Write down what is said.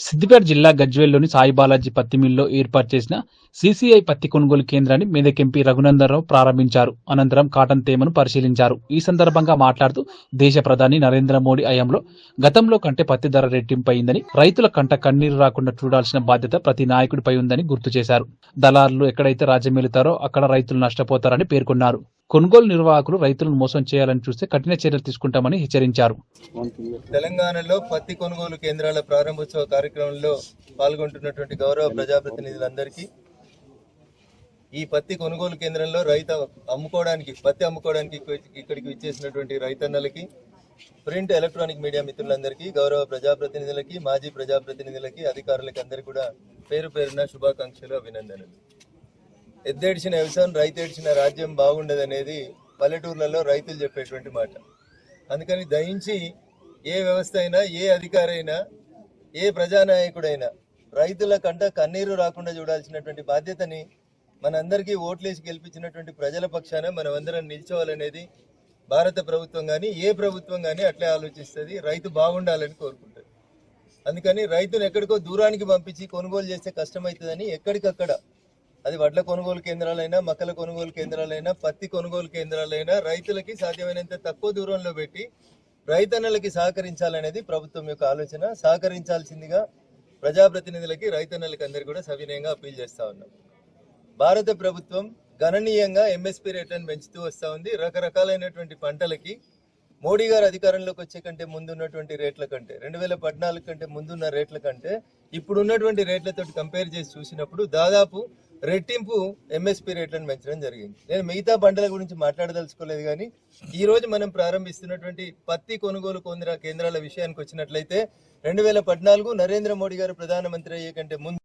సిద్దిపేట జిల్లా గజ్వేల్లోని సాయి బాలాజీ పత్తి మిల్లో ఏర్పాటు చేసిన సీసీఐ పత్తి కొనుగోలు కేంద్రాన్ని మెదక్ ఎంపీ రఘునందనరావు ప్రారంభించారు. అనంతరం కాటన్ తేమను పరిశీలించారు. ఈ సందర్భంగా మాట్లాడుతూ దేశ ప్రధాని నరేంద్ర మోడీ హయాంలో గతంలో కంటే పత్తి ధర రెట్టింపయిందని రైతుల కంట కన్నీరు రాకుండా చూడాల్సిన బాధ్యత ప్రతి నాయకుడిపై ఉందని గుర్తు చేశారు. దళారులు ఎక్కడైతే రాజ్యమేలుతారో అక్కడ రైతులు నష్టపోతారని పేర్కొన్నారు. కొనుగోలు నిర్వాహకులు రైతులను మోసం చేయాలని చూస్తే కఠిన చర్యలు తీసుకుంటామని హెచ్చరించారు. తెలంగాణలో పత్తి కొనుగోలు కేంద్రాల ప్రారంభోత్సవ కార్యక్రమంలో పాల్గొంటున్నటువంటి గౌరవ ప్రజాప్రతినిధులందరికీ ఈ పత్తి కొనుగోలు కేంద్రంలో రైతు అమ్ముకోవడానికి పత్తి అమ్ముకోవడానికి ఇక్కడికి విచ్చేసినటువంటి రైతన్నలకి ప్రింట్ ఎలక్ట్రానిక్ మీడియా మిత్రులందరికీ గౌరవ ప్రజాప్రతినిధులకి మాజీ ప్రజాప్రతినిధులకి అధికారులకి అందరికీ కూడా పేరు పేరున శుభాకాంక్షలు అభినందనలు. ఎద్దేడిచిన వ్యవసాయం రైతు ఏడ్చిన రాజ్యం బాగుండదనేది పల్లెటూర్లలో రైతులు చెప్పేటువంటి మాట. అందుకని దయించి ఏ వ్యవస్థ అయినా ఏ అధికారి అయినా ఏ ప్రజానాయకుడైనా రైతుల కంట కన్నీరు రాకుండా చూడాల్సినటువంటి బాధ్యతని మనందరికీ ఓట్లేసి గెలిపించినటువంటి ప్రజల పక్షాన మనమందరం నిల్చోవాలనేది భారత ప్రభుత్వం కానీ ఏ ప్రభుత్వం కానీ అట్లే ఆలోచిస్తుంది. రైతు బాగుండాలని కోరుకుంటుంది. అందుకని రైతును ఎక్కడికో దూరానికి పంపించి కొనుగోలు చేస్తే కష్టమవుతుందని ఎక్కడికక్కడ అది వడ్ల కొనుగోలు కేంద్రాలైనా మక్కల కొనుగోలు కేంద్రాలైనా పత్తి కొనుగోలు కేంద్రాలైనా రైతులకి సాధ్యమైనంత తక్కువ దూరంలో పెట్టి రైతన్నలకి సహకరించాలనేది ప్రభుత్వం యొక్క ఆలోచన. సహకరించాల్సిందిగా ప్రజాప్రతినిధులకి రైతన్నలకి అందరికీ కూడా సవినయంగా అప్పీల్ చేస్తా ఉన్నాం. భారత ప్రభుత్వం గణనీయంగా ఎంఎస్పీ రేట్లను పెంచుతూ వస్తూ ఉంది. రకరకాలైనటువంటి పంటలకి మోడీ గారు అధికారంలోకి వచ్చే కంటే ముందున్నటువంటి రేట్ల కంటే రెండు వేల పద్నాలుగు కంటే ముందున్న రేట్ల కంటే ఇప్పుడున్నటువంటి రేట్లతో కంపేర్ చేసి చూసినప్పుడు దాదాపు రెట్టింపు ఎంఎస్పీ రేట్లను పెంచడం జరిగింది. నేను మిగతా పంటల గురించి మాట్లాడదలుచుకోలేదు కానీ ఈ రోజు మనం ప్రారంభిస్తున్నటువంటి పత్తి కొనుగోలు కేంద్ర కేంద్రాల విషయానికి వచ్చినట్లయితే రెండు వేల పద్నాలుగు నరేంద్ర మోడీ గారు ప్రధానమంత్రి అయ్యే కంటే ముందు